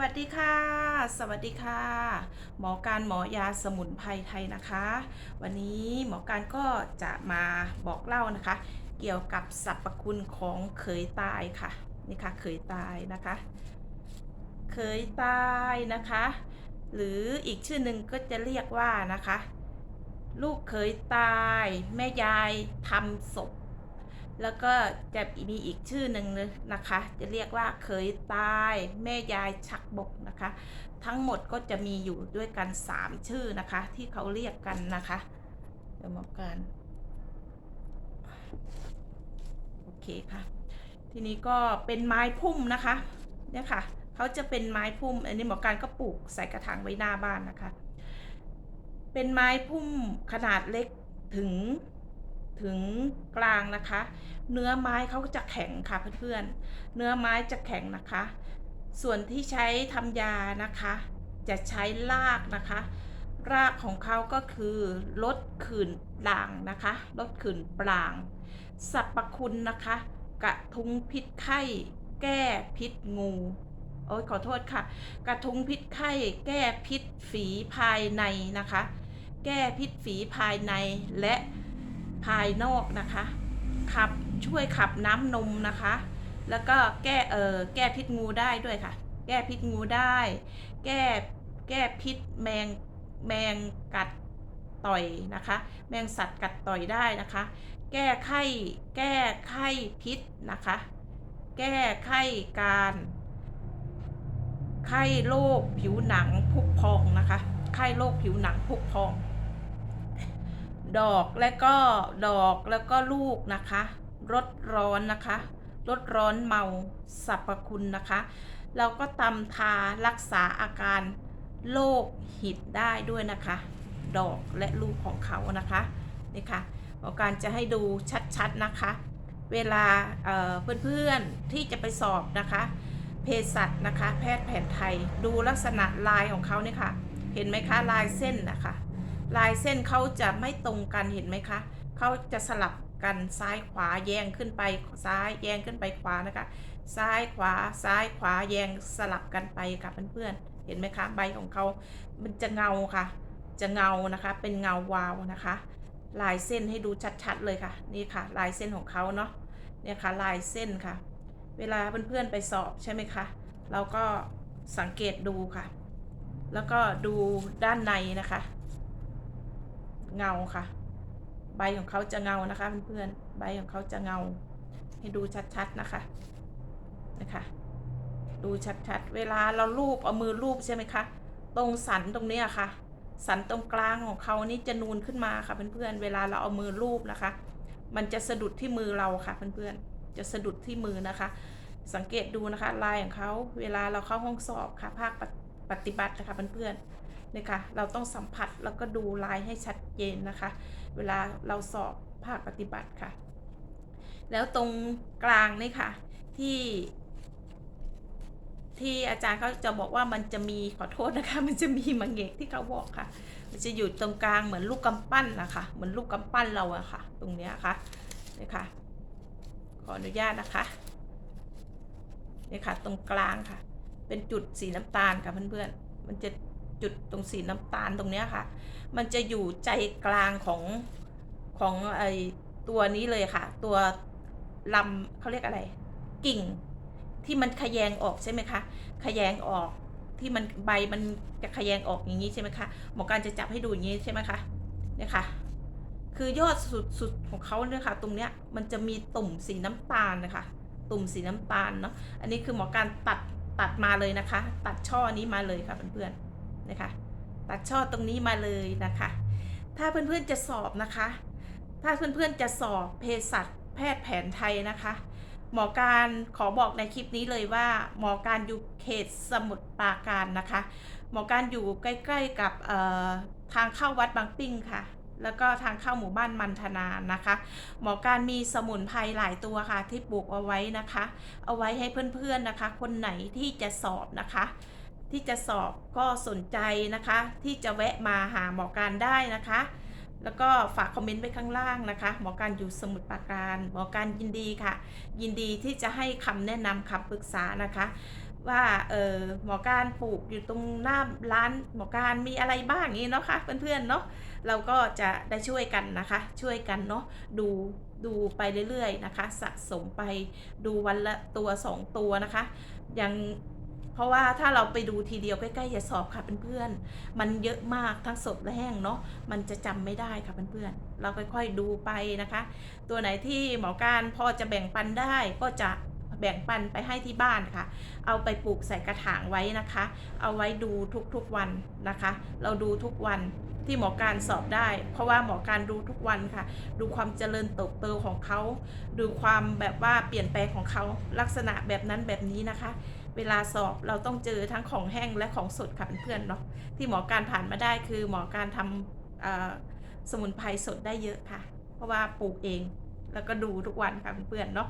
วัสดีค่ะ สวัสดีค่ะ หมอการหมอยาสมุนไพรไทยนะคะ วันนี้หมอการก็จะมาบอกเล่านะคะ เกี่ยวกับสรรพคุณของเขยตายค่ะนี่ค่ะเขยตายนะคะ เขยตายนะคะ หรืออีกชื่อหนึ่งก็จะเรียกว่านะคะ ลูกเขยตาย แม่ยายทำศพ แล้วก็จะมีอีกชื่อหนึ่งเลยนะคะ จะเรียกว่าเขยตายแม่ยายชักบกนะคะ ทั้งหมดก็จะมีอยู่ด้วยกัน 3 ชื่อนะคะ ที่เขาเรียกกันนะคะเดี๋ยวมากันโอเคค่ะ ทีนี้ก็เป็นไม้พุ่มนะคะเนี่ยค่ะเขาจะเป็นไม้พุ่ม อันนี้หมอการก็ปลูกใส่กระถางไว้หน้าบ้านนะคะ เป็นไม้พุ่มขนาดเล็กถึง ถึงกลางนะคะ เนื้อไม้เขาจะแข็งค่ะเพื่อนๆ เนื้อไม้จะแข็งนะคะ ส่วนที่ใช้ทำยานะคะ จะใช้รากนะคะ รากของเขาก็คือลดขื่นปลางนะคะลดขื่นปลางสรรพคุณนะคะ กระทุ้งพิษไข้ แก้พิษงูโอ้ยขอโทษค่ะ กระทุ้งพิษไข้ แก้พิษฝีภายในนะคะ แก้พิษฝีภายในและ ภายนอกนะคะ ขับช่วยขับน้ำนมนะคะ แล้วก็แก้เออแก้พิษงูได้ด้วยค่ะ แก้พิษงูได้ แก้แก้พิษแมงแมงกัดต่อยนะคะ แมงสัตว์กัดต่อยได้นะคะ แก้ไข้แก้ไข้พิษนะคะ แก้ไข้การไข้โรคผิวหนังพุพองนะคะ ไข้โรคผิวหนังพุพอง ดอกและก็ดอกแล้วก็ลูกนะคะลดร้อนนะคะลดร้อนเมาสรรพคุณนะคะ เราก็ตำทารักษาอาการโรคหิดได้ด้วยนะคะ ดอกและลูกของเขานะคะนี่ค่ะหมอการจะให้ดูชัดๆนะคะ เวลาเเพื่อนๆที่จะไปสอบนะคะเภสัชนะคะ แพทย์แผนไทยดูลักษณะลายของเขาเนี่ยค่ะ เห็นไหมคะลายเส้นนะคะ ลายเส้นเขาจะไม่ตรงกันเห็นไหมคะเขาจะสลับกันซ้ายขวาแยงขึ้นไปซ้ายแยงขึ้นไปขวานะคะ ซ้ายขวาซ้ายขวาแยงสลับกันไปค่ะเพื่อนๆเห็นไหมคะใบของเขามันจะเงาค่ะ จะเงานะคะ เป็นเงาวาวนะคะ ลายเส้นให้ดูชัดๆเลยค่ะ นี่ค่ะ ลายเส้นของเขาเนาะเนี่ยค่ะลายเส้นค่ะ เวลาเพื่อนๆไปสอบใช่ไหมคะเราก็สังเกตดูค่ะ แล้วก็ดูด้านในนะคะ เงาค่ะ ใบของเขาจะเงานะคะเพื่อนๆใบของเขาจะเงา ให้ดูชัดๆนะคะนะคะ ดูชัดๆ เวลาเราลูบเอามือลูบใช่ไหมคะ ตรงสันตรงนี้ค่ะ สันตรงกลางของเขานี่จะนูนขึ้นมาค่ะเพื่อนๆเวลาเราเอามือลูบนะคะ มันจะสะดุดที่มือเราค่ะเพื่อนๆจะสะดุดที่มือนะคะ สังเกตดูนะคะลายของเขาเวลาเราเข้าห้องสอบค่ะ ภาคปฏิบัตินะคะเพื่อนๆ นี่ค่ะเราต้องสัมผัสแล้วก็ดูลายให้ชัดเจนนะคะ เวลาเราสอบภาคปฏิบัติค่ะ แล้วตรงกลางนี่ค่ะ ที่ ที่อาจารย์เขาจะบอกว่ามันจะมีขอโทษนะคะ มันจะมีมังเอกที่เขาบอกค่ะ มันจะอยู่ตรงกลางเหมือนลูกกำปั้นนะคะเหมือนลูกกำปั้นเราอะค่ะ ตรงเนี้ยค่ะนี่ค่ะ ขออนุญาตนะคะนี่ค่ะ ตรงกลางค่ะ เป็นจุดสีน้ำตาลค่ะเพื่อนๆมันจะ จุดตรงสีน้ำตาลตรงเนี้ยค่ะ มันจะอยู่ใจกลางของของไอตัวนี้เลยค่ะ ตัวลำเขาเรียกอะไร กิ่ง ที่มันขยงออกใช่ไหมคะขยงออกที่มันใบมันจะขยงออกอย่างนี้ใช่ไหมคะหมอการจะจับให้ดูอย่างนี้ใช่ไหมคะเนี่ยค่ะคือยอดสุดสุดของเขาเนี่ยค่ะ ตรงเนี้ยมันจะมีตุ่มสีน้ำตาลนะคะ ตุ่มสีน้ำตาลเนาะอันนี้คือหมอการตัดตัดมาเลยนะคะ ตัดช่อนี้มาเลยค่ะเพื่อนๆ นะคะ ตัดช่อตรงนี้มาเลยนะคะ ถ้าเพื่อนๆจะสอบนะคะ ถ้าเพื่อนๆจะสอบเภสัชแพทย์แผนไทยนะคะ หมอการขอบอกในคลิปนี้เลยว่า หมอการอยู่เขตสมุทรปราการนะคะ หมอการอยู่ใกล้ๆกับทางเข้าวัดบางปิ้งค่ะแล้วก็ทางเข้าหมู่บ้านมันธนานะคะ หมอการมีสมุนไพรหลายตัวค่ะที่ปลูกเอาไว้นะคะ เอาไว้ให้เพื่อนๆนะคะ คนไหนที่จะสอบนะคะ ที่จะสอบก็สนใจนะคะ ที่จะแวะมาหาหมอการได้นะคะ แล้วก็ฝากคอมเมนต์ไว้ข้างล่างนะคะ หมอการอยู่สมุทรปราการ หมอการยินดีค่ะ ยินดีที่จะให้คำแนะนำคำปรึกษานะคะว่าเออหมอการปลูกอยู่ตรงหน้าร้านหมอการมีอะไรบ้างนี้เนาะค่ะเพื่อนๆเนาะเราก็จะได้ช่วยกันนะคะ ช่วยกันเนาะดูดูไปเรื่อยๆนะคะ สะสมไปดูวันละตัวสองตัวนะคะยัง เพราะว่าถ้าเราไปดูทีเดียวใกล้ๆจะสอบค่ะเพื่อนๆ มันเยอะมากทั้งสดและแห้งเนาะ มันจะจำไม่ได้ค่ะเพื่อนๆ เราค่อยๆดูไปนะคะ ตัวไหนที่หมอการพอจะแบ่งปันได้ก็จะแบ่งปันไปให้ที่บ้านค่ะ เอาไปปลูกใส่กระถางไว้นะคะ เอาไว้ดูทุกๆวันนะคะ เราดูทุกวันที่หมอการสอบได้ เพราะว่าหมอการดูทุกวันค่ะ ดูความเจริญเติบโตของเขา ดูความแบบว่าเปลี่ยนแปลงของเขาลักษณะแบบนั้นแบบนี้นะคะ เวลาสอบเราต้องเจอทั้งของแห้งและของสดค่ะเพื่อนๆเนาะที่หมอการผ่านมาได้คือหมอการทำสมุนไพรสดได้เยอะค่ะ เพราะว่าปลูกเองแล้วก็ดูทุกวันค่ะเพื่อนๆเนาะ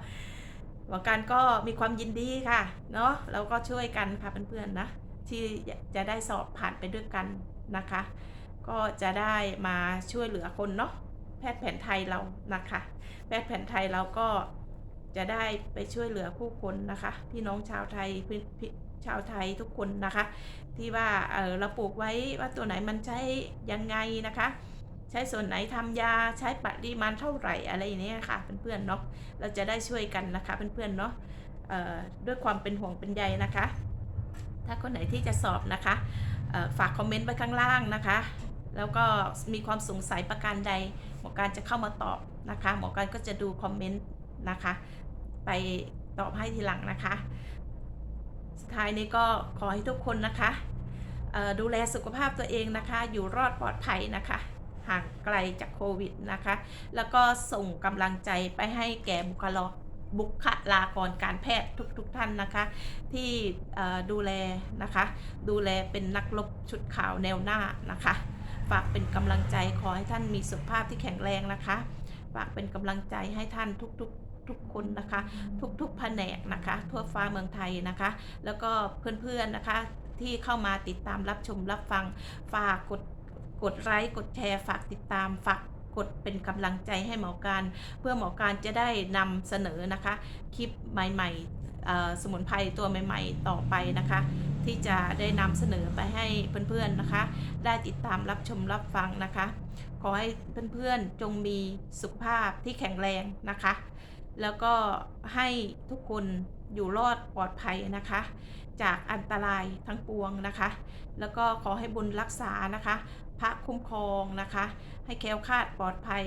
หมอการก็มีความยินดีค่ะเนาะเราก็ช่วยกันค่ะเพื่อนๆนะที่จะได้สอบผ่านไปด้วยกันนะคะ ก็จะได้มาช่วยเหลือคนเนาะแพทย์แผนไทยเรานะคะ แพทย์แผนไทยเราก็ จะได้ไปช่วยเหลือผู้คนนะคะ พี่น้องชาวไทยพี่ชาวไทยทุกคนนะคะ ที่ว่าเออเราปลูกไว้ว่าตัวไหนมันใช้ยังไงนะคะ ใช้ส่วนไหนทำยาใช้ปริมาณเท่าไหร่อะไรอย่างเนี้ยค่ะเพื่อนๆเนาะเราจะได้ช่วยกันนะคะเพื่อนๆเนาะเออด้วยความเป็นห่วงเป็นใยนะคะ ถ้าคนไหนที่จะสอบนะคะฝากคอมเมนต์ไว้ข้างล่างนะคะ แล้วก็มีความสงสัยประการใดหมอการจะเข้ามาตอบนะคะ หมอการก็จะดูคอมเมนต์ นะคะ ไปตอบให้ทีหลังนะคะ สุดท้ายนี้ก็ขอให้ทุกคนนะคะ ดูแลสุขภาพตัวเองนะคะ อยู่รอดปลอดภัยนะคะห่างไกลจากโควิดนะคะ แล้วก็ส่งกำลังใจไปให้แก่บุคลาบุคลากรการแพทย์ทุกๆทท่านนะคะ ที่ดูแลนะคะ ดูแลเป็นนักรบชุดขาวแนวหน้านะคะ ฝากเป็นกำลังใจขอให้ท่านมีสุขภาพที่แข็งแรงนะคะ ฝากเป็นกำลังใจให้ท่านทุกๆ ทุกคนนะคะ ทุกๆแผนกนะคะ ทั่วฟ้าเมืองไทยนะคะ แล้วก็เพื่อนๆนะคะที่เข้ามาติดตามรับชมรับฟังฝากกดกดไลค์กดแชร์ฝากติดตามฝากกดเป็นกำลังใจให้หมอการ เพื่อหมอการจะได้นำเสนอนะคะ คลิปใหม่ๆสมุนไพรตัวใหม่ ๆ ต่อไปนะคะ ที่จะได้นำเสนอไปให้เพื่อนๆนะคะ ได้ติดตามรับชมรับฟังนะคะ ขอให้เพื่อนๆจงมีสุขภาพที่แข็งแรงนะคะ แล้วก็ให้ทุกคนอยู่รอดปลอดภัยนะคะ จากอันตรายทั้งปวงนะคะ แล้วก็ขอให้บุญรักษานะคะ พระคุ้มครองนะคะ ให้แคล้วคลาดปลอดภัย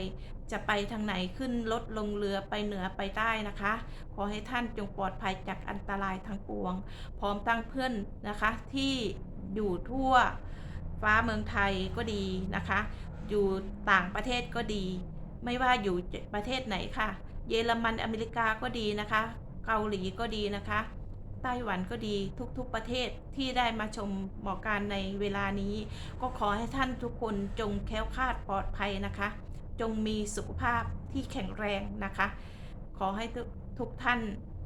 จะไปทางไหนขึ้นรถลงเรือไปเหนือไปใต้นะคะ ขอให้ท่านจงปลอดภัยจากอันตรายทั้งปวง พร้อมตั้งเพื่อนนะคะที่อยู่ทั่วฟ้าเมืองไทยก็ดีนะคะ อยู่ต่างประเทศก็ดี ไม่ว่าอยู่ประเทศไหนค่ะ เยอรมันอเมริกาก็ดีนะคะ เกาหลีก็ดีนะคะ ไต้หวันก็ดีทุกๆประเทศที่ได้มาชมหมอการในเวลานี้ ก็ขอให้ท่านทุกคนจงแค้วคาดปลอดภัยนะคะ จงมีสุขภาพที่แข็งแรงนะคะ ขอให้ทุกทุกท่าน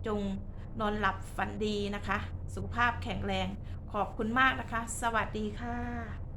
จงนอนหลับฝันดีนะคะ สุขภาพแข็งแรง ขอบคุณมากนะคะ สวัสดีค่ะ